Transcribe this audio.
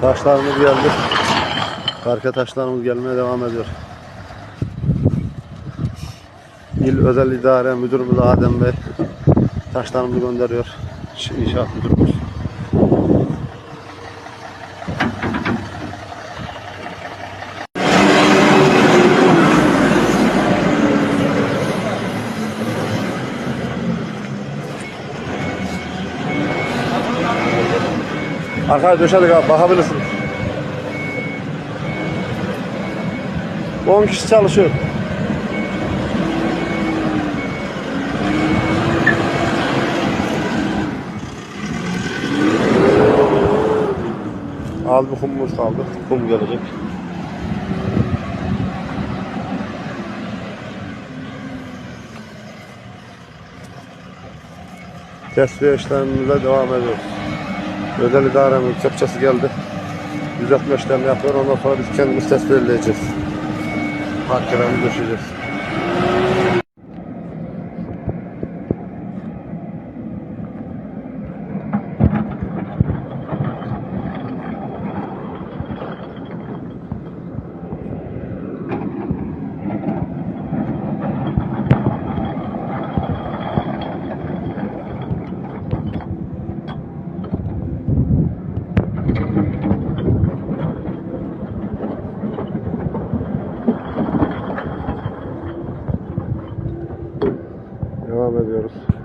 Taşlarımız geldi. Parke taşlarımız gelmeye devam ediyor. İl Özel İdare Müdürümüz Adem Bey taşlarımızı gönderiyor. İnşaat Müdürümüz. Arkaya döşedik abi bakabilirsiniz. 10 kişi çalışıyor. Az bir kumumuz kaldı. Kum gelecek. Tesviye işlemimize devam ediyoruz. Özel idaremin kepçesi geldi. Düzeltme işlemi yapıyor. Ondan sonra biz kendimiz tespit edeceğiz. Parkelerimizi döşeceğiz. devam ediyoruz.